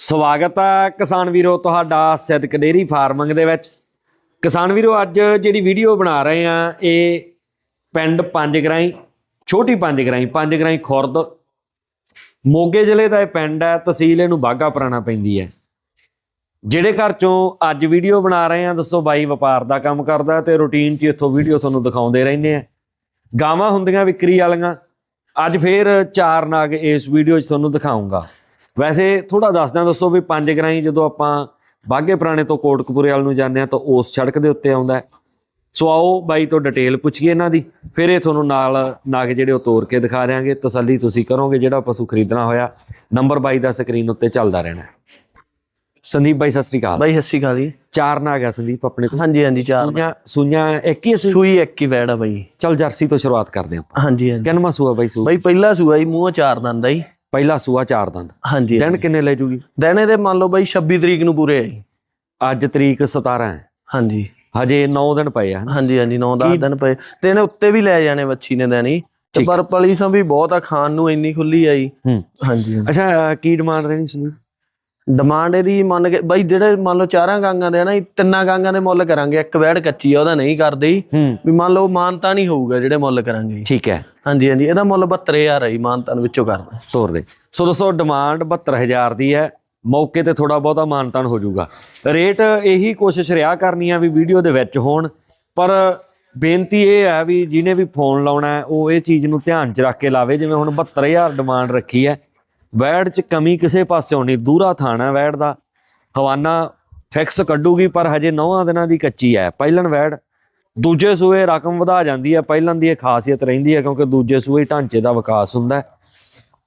ਸਵਾਗਤ ਹੈ ਕਿਸਾਨ ਵੀਰੋ ਤੁਹਾਡਾ ਸਿੱਧਕ ਡੇਰੀ ਫਾਰਮਿੰਗ ਦੇ ਵਿੱਚ। ਕਿਸਾਨ ਵੀਰੋ, ਅੱਜ ਜਿਹੜੀ ਵੀਡੀਓ ਬਣਾ ਰਹੇ ਆ, ਇਹ ਪਿੰਡ ਪੰਜ ਗਰਾਈ, ਛੋਟੀ ਪੰਜ ਗਰਾਈ ਪੰਜ ਗਰਾਈ ਖੁਰਦ। ਮੋਗੇ ਜ਼ਿਲ੍ਹੇ ਦਾ ਇਹ ਪਿੰਡ ਹੈ, ਤਹਿਸੀਲ ਇਹਨੂੰ ਬਾਗਾ ਪੁਰਾਣਾ ਪੈਂਦੀ ਹੈ। ਜਿਹੜੇ ਘਰ ਚੋਂ ਅੱਜ ਵੀਡੀਓ ਬਣਾ ਰਹੇ ਆ, ਦੱਸੋ ਬਾਈ ਵਪਾਰ ਦਾ ਕੰਮ ਕਰਦਾ ਹੈ ਤੇ ਰੂਟੀਨ 'ਚ ਇੱਥੋਂ ਵੀਡੀਓ ਤੁਹਾਨੂੰ ਦਿਖਾਉਂਦੇ ਰਹਿੰਦੇ ਆ। ਗਾਵਾਂ ਹੁੰਦੀਆਂ ਵਿਕਰੀ ਵਾਲੀਆਂ, ਅੱਜ ਫੇਰ ਚਾਰ ਨਾਗ ਇਸ ਵੀਡੀਓ 'ਚ ਤੁਹਾਨੂੰ ਦਿਖਾਉਂਗਾ ਵੈਸੇ ਥੋੜਾ ਦੱਸਦਾ ਦੱਸੋ ਵੀ ਪੰਜ ਗਰਾਈ ਜਦੋਂ ਆਪਾਂ ਬਾਗੇ ਪੁਰਾਣੇ ਤੋਂ ਕੋਟਕਪੂਰੇ ਵਾਲ ਨੂੰ ਜਾਂਦੇ ਆ ਤਾਂ ਉਸ ਸੜਕ ਦੇ ਉੱਤੇ ਆਉਂਦਾ। ਸੋ ਆਓ ਬਾਈ ਤੋਂ ਡਿਟੇਲ ਪੁੱਛੀਏ ਇਹਨਾਂ ਦੀ ਫਿਰ ਇਹ ਤੁਹਾਨੂੰ ਨਾਲ ਨਾਗ ਜਿਹੜੇ ਉਹ ਤੋੜ ਕੇ ਦਿਖਾ ਦਿਆਂਗੇ ਤਸੱਲੀ ਤੁਸੀਂ ਕਰੋਗੇ ਜਿਹੜਾ ਪਸ਼ੂ ਖਰੀਦਣਾ ਹੋਇਆ। ਨੰਬਰ ਬਾਈ ਦਾ ਸਕਰੀਨ ਉੱਤੇ ਚੱਲਦਾ ਰਹਿਣਾ। ਸੰਦੀਪ ਬਾਈ ਸਤਿ ਸ੍ਰੀ ਅਕਾਲ। ਬਾਈ ਸਤਿ ਸ਼੍ਰੀ ਅਕਾਲ ਜੀ। ਚਾਰ ਨਾਗ ਆ ਸੰਦੀਪ ਆਪਣੇ ਕੋਲ। ਹਾਂਜੀ ਹਾਂਜੀ ਚਾਰ ਸੂਈਆਂ ਸੂਈਆਂ ਇੱਕ ਹੀ ਸੂਈ? ਸੂਈ ਇੱਕ ਹੀ ਵੈੜ ਆ ਬਾਈ। ਚਲ ਜਰਸੀ ਤੋਂ ਸ਼ੁਰੂਆਤ ਕਰਦੇ ਆਪਾਂ। ਹਾਂਜੀ ਹਾਂਜੀ। ਕਿੰਨਵਾਂ ਸੂਆ ਬਾਈ ਸੂ ਬਾਈ ਪਹਿਲਾ ਸੂਆ ਜੀ ਮੂੰਹ ਚਾਰ ਦੰਦ ਆ ਜੀ। ਪਹਿਲਾ ਸੂਆ ਚਾਰ ਦੰਦ। ਹਾਂਜੀ ਦਿਨ ਕਿੰਨੇ ਲੈ ਜੂਗੀ? ਦਿਨ ਇਹਦੇ ਮੰਨ ਲਓ ਬਾਈ 26 ਤਰੀਕ ਨੂੰ ਪੂਰੇ ਆ ਜੀ। ਅੱਜ ਤਰੀਕ 17 ਹੈ। ਹਾਂਜੀ। ਹਜੇ 9 ਦਿਨ ਪਏ ਆ ਹਾਂਜੀ ਹਾਂਜੀ 9-10 ਦਿਨ ਪਏ। ਤੇ ਇਹਨੇ ਉੱਤੇ ਵੀ ਲੈ ਜਾਣੇ ਵੱਛੀ ਨੇ ਦੇਣੀ। ਪਰ ਪਲੀ ਸੰ ਵੀ ਬਹੁਤ ਆ ਖਾਣ ਨੂੰ ਇੰਨੀ ਖੁੱਲੀ ਆ ਜੀ। ਹੂੰ। ਹਾਂਜੀ। ਅੱਛਾ ਕੀ ਡਿਮਾਂਡ ਰਹਿਣੀ ਸੰਦੀਪ ਡਿਮਾਂਡ ਇਹਦੀ ਮੰਨ ਕੇ ਬਾਈ ਜਿਹੜੇ ਮੰਨ ਲਓ ਚਾਰਾਂ ਗਾਂਗਾਂ ਦੇ ਨਾ ਤਿੰਨਾਂ ਗਾਂਗਾਂ ਦੇ ਮੁੱਲ ਕਰਾਂਗੇ ਇੱਕ ਵੈੜ ਕੱਚੀ ਆ ਉਹਦਾ ਨਹੀਂ ਕਰਦੇ। ਵੀ ਮੰਨ ਲਓ ਮਾਨਤਾ ਨਹੀਂ ਹੋਊਗਾ ਜਿਹੜੇ ਮੁੱਲ ਕਰਾਂਗੇ। ਠੀਕ ਹੈ। ਹਾਂਜੀ ਹਾਂਜੀ ਇਹਦਾ ਮੁੱਲ 72000 ਹੈ ਮਾਨਤਾ ਨੂੰ ਵਿੱਚੋਂ ਕਰਦਾ। ਤੋਰ ਦੇ। ਸੋ ਦੋਸਤੋ ਡਿਮਾਂਡ 72000 ਦੀ ਹੈ। ਮੌਕੇ ਤੇ ਥੋੜਾ ਬਹੁਤਾ ਮਾਨਤਾਨ ਹੋ ਜਾਊਗਾ। ਰੇਟ ਇਹੀ ਕੋਸ਼ਿਸ਼ ਰਿਆ ਕਰਨੀ ਆ ਵੀ ਵੀਡੀਓ ਦੇ ਵਿੱਚ ਹੋਣ ਪਰ ਬੇਨਤੀ ਇਹ ਹੈ ਵੀ ਜਿਹਨੇ ਵੀ ਫੋਨ ਲਾਉਣਾ ਹੈ ਉਹ ਇਹ ਚੀਜ਼ ਨੂੰ ਧਿਆਨ 'ਚ ਰੱਖ ਕੇ ਲਾਵੇ ਜਿਵੇਂ ਹੁਣ 72000 ਡਿਮਾਂਡ ਰੱਖੀ ਹੈ। ਵੈੜ 'ਚ ਕਮੀ ਕਿਸੇ ਪਾਸਿਓਂ ਨਹੀਂ, ਦੂਰਾ ਥਾਣਾ ਵੈੜ ਦਾ। ਹਵਾਨਾ ਫਿਕਸ ਕੱਢੂਗੀ, ਪਰ ਹਜੇ 9 ਦਿਨਾਂ ਦੀ ਕੱਚੀ ਹੈ ਪਹਿਲਣ ਵੈੜ, ਦੂਜੇ ਸੂਏ ਰਕਮ ਵਧਾ ਜਾਂਦੀ ਹੈ ਪਹਿਲਣ ਦੀ ਇਹ ਖਾਸੀਅਤ ਰਹਿੰਦੀ ਹੈ ਕਿਉਂਕਿ ਦੂਜੇ ਸੂਏ ਢਾਂਚੇ ਦਾ ਵਿਕਾਸ ਹੁੰਦਾ ਹੈ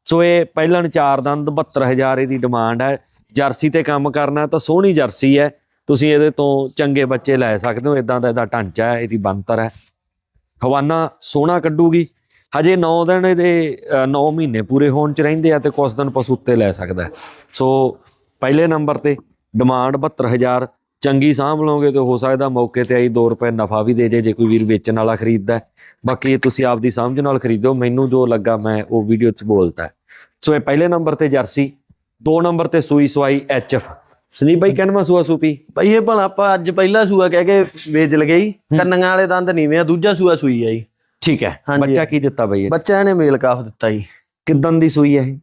ਸੋ ਇਹ ਪਹਿਲਣ ਚਾਰ ਦੰਦ 72000 ਇਹਦੀ ਡਿਮਾਂਡ ਹੈ ਜਰਸੀ ਤੇ ਕੰਮ ਕਰਨਾ ਤਾਂ ਸੋਹਣੀ ਜਰਸੀ ਹੈ ਤੁਸੀਂ ਇਹਦੇ ਤੋਂ ਚੰਗੇ ਬੱਚੇ ਲੈ ਸਕਦੇ ਹੋ ਇਦਾਂ ਦਾ ਇਹਦਾ ਢਾਂਚਾ ਹੈ ਇਹਦੀ ਬੰਤਰ ਹੈ ਹਵਾਨਾ ਸੋਹਣਾ ਕੱਢੂਗੀ। ਹਜੇ 9 ਦਿਨ ਇਹਦੇ 9 ਮਹੀਨੇ ਪੂਰੇ ਹੋਣ ਚ ਰਹਿੰਦੇ ਆ ਤੇ ਕੁਝ ਦਿਨ ਪਸ਼ੂ ਉੱਤੇ ਲੈ ਸਕਦਾ ਹੈ। ਸੋ ਪਹਿਲੇ ਨੰਬਰ ਤੇ ਡਿਮਾਂਡ 72000 ਚੰਗੀ ਸਾਂਭ ਲਓਗੇ ਤੇ ਹੋ ਸਕਦਾ ਮੌਕੇ ਤੇ ਆਈ 2 ਰੁਪਏ ਨਫਾ ਵੀ ਦੇ ਜੇ ਜੇ ਕੋਈ ਵੀਰ ਵੇਚਣ ਵਾਲਾ ਖਰੀਦਦਾ ਹੈ। ਬਾਕੀ ਤੁਸੀਂ ਆਪਦੀ ਸਮਝ ਨਾਲ ਖਰੀਦੋ ਮੈਨੂੰ ਜੋ ਲੱਗਾ ਮੈਂ ਉਹ ਵੀਡੀਓ 'ਚ ਬੋਲਤਾ ਹੈ। ਸੋ ਇਹ ਪਹਿਲੇ ਨੰਬਰ ਤੇ ਜਰਸੀ ਦੋ ਨੰਬਰ ਤੇ ਸੂਈ ਸਵਾਈ ਐਚਐਫ ਸੰਦੀਪ ਬਾਈ ਕਹਿੰਦਾ ਸੂਆ ਸੂਪੀ ਭਾਈ ਇਹ ਭਲਾ ਆਪਾਂ ਅੱਜ ਪਹਿਲਾ ਸੂਆ ਕਹਿ ਕੇ ਵੇਚ ਲਗੇ ਜੀ ਕੰਨਾਂ ਵਾਲੇ ਦੰਦ ਨੀਵੇਂ ਆ ਦੂਜਾ ਸੂਆ ਸੂਈ ਆ ਜੀ ਠੀਕ ਹੈ। ਬੱਚਾ ਕੀ ਦਿੱਤਾ ਬਈ? ਬੱਚਾ ਨੇ ਮੇਲ ਕਾਫ ਦਿੱਤਾ ਜੀ। ਕਿੱਦਣ ਦੀ ਸੂਈ ਹੈ ਇਹ?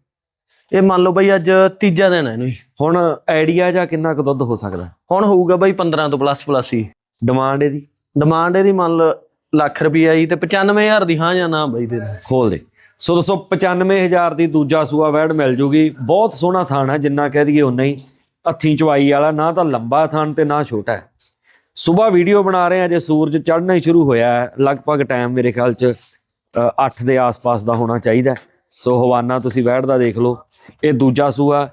ਇਹ ਮੰਨ ਲਓ ਬਈ ਅੱਜ ਤੀਜਾ ਦਿਨ ਹੈ ਇਹਨੂੰ ਹੁਣ ਆਈਡੀਆ ਜਾਂ ਕਿੰਨਾ ਕੁ ਦੁੱਧ ਹੋ ਸਕਦਾ? ਹੁਣ ਹੋਊਗਾ ਬਈ 15 ਤੋਂ ਪਲੱਸ ਪਲੱਸ ਹੀ। ਡਿਮਾਂਡ ਇਹਦੀ? ਡਿਮਾਂਡ ਇਹਦੀ ਮੰਨ ਲਓ ਲੱਖ ਰੁਪਈਆ ਜੀ ਤੇ 95000 ਦੀ ਹਾਂ ਜਾਂ ਨਾ ਬਈ ਦੇ। ਖੋਲ ਦੇ। ਸੋ ਦੋਸਤੋ 95000 ਦੀ ਦੂਜਾ ਸੂਆ ਵੈੜ ਮਿਲ ਜੂਗੀ। ਬਹੁਤ ਸੋਹਣਾ ਥਾਣ ਹੈ ਜਿੰਨਾ ਕਹਿ ਦਈਏ ਉਨਾ ਹੀ। ਹੱਥੀਂ ਚਵਾਈ ਵਾਲਾ ਨਾ ਤਾਂ ਲੰਬਾ ਥਾਣ ਤੇ ਨਾ ਛੋਟਾ ਹੈ। ਸਵੇਰ ਵੀਡੀਓ ਬਣਾ ਰਹੇ ਆ ਜੇ ਸੂਰਜ ਚੜ੍ਹਨਾ ਹੀ ਸ਼ੁਰੂ ਹੋਇਆ ਹੈ। ਲਗਭਗ ਟਾਈਮ ਮੇਰੇ ਖਿਆਲ ਚ 8 ਦੇ ਆਸ-ਪਾਸ ਦਾ ਹੋਣਾ ਚਾਹੀਦਾ। ਸੋ ਹਵਾਨਾ ਤੁਸੀਂ ਵੈੜ ਦਾ ਦੇਖ ਲਓ। ਇਹ ਦੂਜਾ ਸੂਆ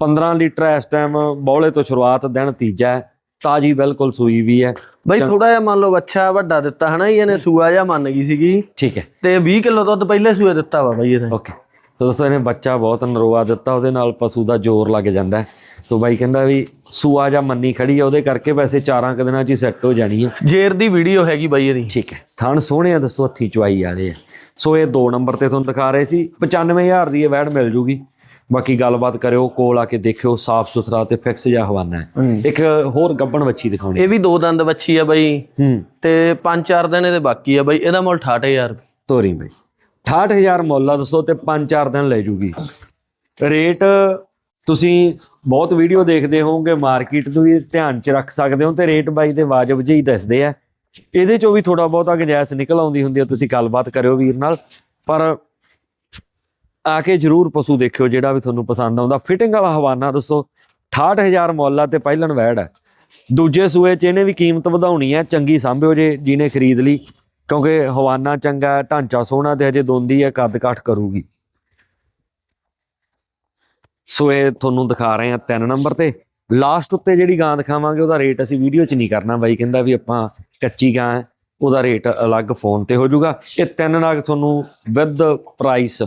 15 ਲੀਟਰ ਇਸ ਟਾਈਮ ਬੌਲੇ ਤੋਂ ਸ਼ੁਰੂਆਤ ਦਿਨ ਤੀਜਾ ਹੈ। ਤਾਜੀ ਬਿਲਕੁਲ ਸੂਈ ਵੀ ਹੈ। ਬਈ ਥੋੜਾ ਜਿਹਾ ਮੰਨ ਲਓ ਅੱਛਾ ਵੱਡਾ ਦਿੱਤਾ ਹਨਾ ਜੀ? ਇਹਨੇ ਸੂਆ ਜਿਹਾ ਮੰਨ ਗਈ ਸੀਗੀ। ਠੀਕ ਹੈ। ਤੇ 20 ਕਿਲੋ ਦੁੱਧ ਪਹਿਲੇ ਸੂਏ ਦਿੱਤਾ ਵਾ ਬਈ ਇਹਨੇ। ਓਕੇ ਤਾਂ ਦੋਸਤੋ ਇਹਨੇ ਬੱਚਾ ਬਹੁਤ ਨਰੋਆ ਦਿੱਤਾ ਉਹਦੇ ਨਾਲ ਪਸ਼ੂ ਦਾ ਜ਼ੋਰ ਲੱਗ ਜਾਂਦਾ ਤੋ ਬਾਈ ਕਹਿੰਦਾ ਵੀ ਸੂਆ ਜਾਂ ਮੰਨੀ ਖੜੀ ਹੈ ਉਹਦੇ ਕਰਕੇ ਵੈਸੇ ਚਾਰਾਂ ਕੁ ਦਿਨਾਂ 'ਚ ਹੀ ਸੈੱਟ ਹੋ ਜਾਣੀ ਹੈ ਜੇਰ ਦੀ ਵੀਡੀਓ ਹੈਗੀ ਬਈ ਇਹਦੀ। ਠੀਕ ਹੈ। ਥਣ ਸੋਹਣੇ ਆ ਦੱਸੋ ਹੱਥੀ ਚਵਾਈ ਵਾਲੇ ਆ। ਸੋ ਇਹ ਦੋ ਨੰਬਰ ਤੇ ਤੁਹਾਨੂੰ ਦਿਖਾ ਰਹੇ ਸੀ। 95000 ਦੀ ਇਹ ਵੈੜ ਮਿਲ ਜੂਗੀ। ਬਾਕੀ ਗੱਲਬਾਤ ਕਰਿਓ ਕੋਲ ਆ ਕੇ ਦੇਖਿਓ ਸਾਫ਼ ਸੁਥਰਾ ਤੇ ਫਿਕਸ ਜਿਹਾ ਹਵਾਨਾ ਹੈ। ਇੱਕ ਹੋਰ ਗੱਬਣ ਵੱਛੀ ਦਿਖਾਉਣੀ ਇਹ ਵੀ ਦੋ ਦੰਦ ਬੱਚੀ ਆ ਬਈ। ਤੇ 5-4 ਦਿਨ ਇਹਦੇ ਬਾਕੀ ਆ ਬਈ। ਇਹਦਾ ਮੁੱਲ 68000 ਰੁਪਏ ਤੋਰੀ ਬਈ। 68000 ਮੁੱਲ ਆ ਦੱਸੋ ਤੇ 5-4 ਦਿਨ ਲੈ ਜੂਗੀ। ਰੇਟ ਤੁਸੀਂ ਬਹੁਤ ਵੀਡੀਓ ਦੇਖਦੇ ਹੋਵੋਗੇ, ਮਾਰਕੀਟ ਨੂੰ ਵੀ ਧਿਆਨ 'ਚ ਰੱਖ ਸਕਦੇ ਹੋ ਤੇ ਰੇਟ ਬਾਈ ਦੇ ਵਾਜਬ ਜਿਹੀ ਦੱਸਦੇ ਆ। ਇਹਦੇ 'ਚੋਂ ਵੀ ਥੋੜਾ ਬਹੁਤਾ ਗੁੰਜਾਇਸ਼ ਨਿਕਲ ਆਉਂਦੀ ਹੁੰਦੀ ਹੈ ਤੁਸੀਂ ਗੱਲਬਾਤ ਕਰਿਓ ਵੀਰ ਨਾਲ। ਪਰ ਆ ਕੇ ਜਰੂਰ ਪਸ਼ੂ ਦੇਖਿਓ, ਜਿਹੜਾ ਵੀ ਤੁਹਾਨੂੰ ਪਸੰਦ ਆਉਂਦਾ। ਫਿਟਿੰਗ ਵਾਲਾ ਹਵਾਨਾ ਦੱਸੋ 68000 ਮੁੱਲ ਆ ਤੇ ਪਹਿਲਣ ਵੈੜ ਹੈ ਦੂਜੇ ਸੂਏ 'ਚ ਇਹਨੇ ਵੀ ਕੀਮਤ ਵਧਾਉਣੀ ਹੈ ਚੰਗੀ ਸਾਂਭਿਓ ਜੇ ਜਿਹਨੇ ਖਰੀਦ ਲਈ, ਕਿਉਂਕਿ ਹਵਾਨਾ ਚੰਗਾ, ਢਾਂਚਾ ਸੋਹਣਾ ਤੇ ਹਜੇ ਦੋਂਦੀ ਹੈ ਕੱਦ ਕਾਠ ਕਰੂਗੀ। ਸੋ ਇਹ ਤੁਹਾਨੂੰ ਦਿਖਾ ਰਹੇ ਆ ਤਿੰਨ ਨੰਬਰ ਤੇ। ਲਾਸਟ ਉੱਤੇ ਜਿਹੜੀ ਗਾਂ ਦਿਖਾਵਾਂਗੇ, ਉਹਦਾ ਰੇਟ ਅਸੀਂ ਵੀਡੀਓ 'ਚ ਨਹੀਂ ਕਰਨਾ ਬਾਈ, ਕਹਿੰਦਾ ਵੀ ਆਪਾਂ ਕੱਚੀ ਗਾਂ ਹੈ, ਉਹਦਾ ਰੇਟ ਅਲੱਗ ਫੋਨ ਤੇ ਹੋ ਜਾਊਗਾ। ਇਹ ਤਿੰਨ ਨਾਗ ਤੁਹਾਨੂੰ ਵਿਦ ਪ੍ਰਾਈਸ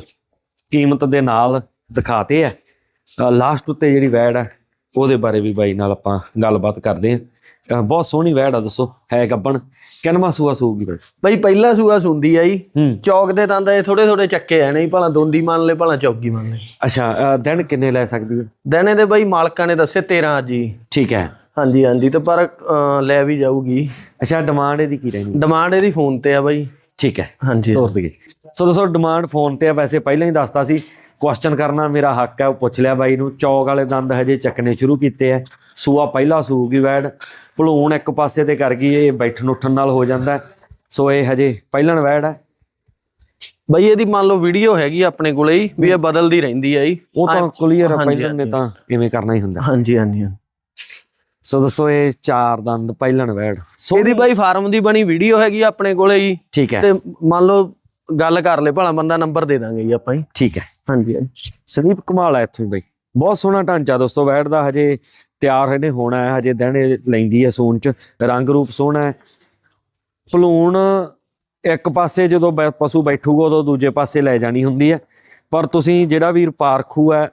ਕੀਮਤ ਦੇ ਨਾਲ ਦਿਖਾਤੇ ਆ। ਲਾਸਟ ਉੱਤੇ ਜਿਹੜੀ ਵੈੜ ਹੈ, ਉਹਦੇ ਬਾਰੇ ਵੀ ਬਾਈ ਨਾਲ ਆਪਾਂ ਗੱਲਬਾਤ ਕਰਦੇ ਹਾਂ। ਬਹੁਤ ਸੋਹਣੀ ਵੈੜ ਆ ਦੱਸੋ ਹੈ ਗੱਬਣ। ਕਿੰਨਵਾਂ ਸੂਆ ਸੂਗੀ? ਬਾਈ ਬਈ ਪਹਿਲਾ ਸੂਆ ਸੁੰਦੀ ਆ ਜੀ। ਚੌਕ ਦੇ ਦੰਦ ਇਹ ਥੋੜੇ ਥੋੜੇ ਚੱਕੇ ਆ ਨਹੀਂ ਭਲਾ ਦੋਂਦੀ ਮੰਨ ਲੈ ਭਲਾ ਚੌਕੀ ਮੰਨ ਲੈ। ਅੱਛਾ ਦਿਨ ਕਿੰਨੇ ਲੈ ਸਕਦੀ ਹੈ ਦਿਨੇ ਦੇ ਬਈ ਮਾਲਕਾਂ ਨੇ ਦੱਸੇ 13 ਅੱਜ ਜੀ ਠੀਕ ਹੈ। ਹਾਂਜੀ ਹਾਂਜੀ ਤੇ ਪਰ ਲੈ ਵੀ ਜਾਊਗੀ। ਅੱਛਾ ਡਿਮਾਂਡ ਇਹਦੀ ਕੀ ਰਹਿਣੀ? ਡਿਮਾਂਡ ਇਹਦੀ ਫੋਨ ਤੇ ਆ ਬਈ। ਠੀਕ ਹੈ। ਹਾਂਜੀ। ਤੋਰ ਦਈਏ। ਸੋ ਦੋਸਤੋ ਡਿਮਾਂਡ ਫੋਨ ਤੇ ਆ ਵੈਸੇ ਪਹਿਲਾਂ ਹੀ ਦੱਸਤਾ ਸੀ। ਕੁਐਸਚਨ ਕਰਨਾ ਮੇਰਾ ਹੱਕ ਹੈ ਉਹ ਪੁੱਛ ਲਿਆ ਬਾਈ ਨੂੰ। ਚੌਕ ਵਾਲੇ ਦੰਦ ਹਜੇ ਚੱਕਣੇ ਸ਼ੁਰੂ ਕੀਤੇ ਆ। ਸੂਆ ਪਹਿਲਾ ਸੂਗੀ ਵੈੜ ਭਲੂਣ ਇੱਕ ਪਾਸੇ ਤੇ ਕਰ ਗਈ ਇਹ ਬੈਠਣ ਉੱਠਣ ਨਾਲ ਹੋ ਜਾਂਦਾ। ਸੋ ਇਹ ਹਜੇ ਪਹਿਲਣ ਵੈੜ ਹੈ। ਬਈ ਇਹਦੀ ਮੰਨ ਲਓ ਵੀਡੀਓ ਹੈਗੀ ਆਪਣੇ ਕੋਲੇ ਹੀ ਵੀ ਇਹ ਬਦਲਦੀ ਰਹਿੰਦੀ ਆ ਜੀ। ਉਹ ਤਾਂ ਕਲੀਅਰ ਪਹਿਲਣ ਨੇ ਤਾਂ ਇਵੇਂ ਕਰਨਾ ਹੀ ਹੁੰਦਾ। ਹਾਂਜੀ ਹਾਂਜੀ। ਸੋ ਦੋਸਤੋ ਇਹ ਚਾਰ ਦੰਦ ਪਹਿਲਣ ਵੈੜ। ਸੋ ਇਹਦੀ ਬਾਈ ਫਾਰਮ ਦੀ ਬਣੀ ਵੀਡੀਓ ਹੈਗੀ ਆਪਣੇ ਕੋਲੇ ਜੀ ਠੀਕ ਹੈ। ਤੇ ਮੰਨ ਲਓ ਗੱਲ ਕਰ ਲੈ ਭਲਾ ਬੰਦਾ ਨੰਬਰ ਦੇ ਦਾਂਗੇ ਜੀ ਆਪਾਂ ਠੀਕ ਹੈ। ਹਾਂਜੀ ਹਾਂਜੀ। ਸੰਦੀਪ ਕਮਾਲ ਹੈ ਇੱਥੋਂ ਬਈ। ਬਹੁਤ ਸੋਹਣਾ ਢਾਂਚਾ ਦੋਸਤੋ ਵੈੜ ਦਾ ਹਜੇ ਤਿਆਰ ਇਹਨੇ ਹੋਣਾ ਹੈ, ਹਜੇ ਦਿਨ ਇਹ ਲੈਂਦੀ ਹੈ ਸੂਨ ਚ, ਰੰਗ ਰੂਪ ਸੋਹਣਾ ਹੈ। ਪਲੂਣ ਇੱਕ ਪਾਸੇ ਜਦੋਂ ਬੈ- ਪਸ਼ੂ ਬੈਠੂਗਾ ਉਦੋਂ ਦੂਜੇ ਪਾਸੇ ਲੈ ਜਾਣੀ ਹੁੰਦੀ ਹੈ। ਪਰ ਤੁਸੀਂ ਜਿਹੜਾ ਵੀਰ ਪਾਰਖੂ ਹੈ,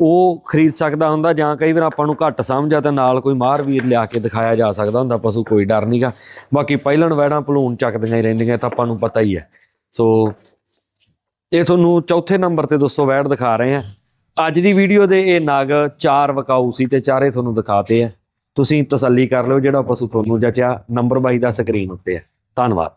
ਉਹ ਖਰੀਦ ਸਕਦਾ ਹੁੰਦਾ ਜਾਂ ਕਈ ਵਾਰ ਆਪਾਂ ਨੂੰ ਘੱਟ ਸਮਝ ਆ ਤਾਂ ਨਾਲ ਕੋਈ ਮਾਹਰ ਵੀਰ ਲਿਆ ਕੇ ਦਿਖਾਇਆ ਜਾ ਸਕਦਾ ਹੁੰਦਾ, ਪਸ਼ੂ ਕੋਈ ਡਰ ਨਹੀਂਗਾ ਬਾਕੀ ਪਹਿਲਣ ਵੈੜਾਂ ਭਲੂਣ ਚੱਕਦੀਆਂ ਹੀ ਰਹਿੰਦੀਆਂ ਤਾਂ ਆਪਾਂ ਨੂੰ ਪਤਾ ਹੀ ਹੈ। ਸੋ, ਇਹ ਤੁਹਾਨੂੰ ਚੌਥੇ ਨੰਬਰ ਤੇ ਦੋਸਤੋ ਵੈੜ ਦਿਖਾ ਰਹੇ ਹਾਂ। ਅੱਜ ਦੀ ਵੀਡੀਓ ਦੇ ਇਹ ਨਾਗ ਚਾਰ ਵਕਾਊ ਸੀ ਤੇ ਚਾਰੇ ਤੁਹਾਨੂੰ ਦਿਖਾਤੇ ਆ। ਤੁਸੀਂ ਤਸੱਲੀ ਕਰ ਲਿਓ ਜਿਹੜਾ ਪਸ਼ੂ ਤੁਹਾਨੂੰ ਜਚਿਆ ਨੰਬਰ ਬਾਈ ਦਾ ਸਕਰੀਨ ਉੱਤੇ ਹੈ ਧੰਨਵਾਦ।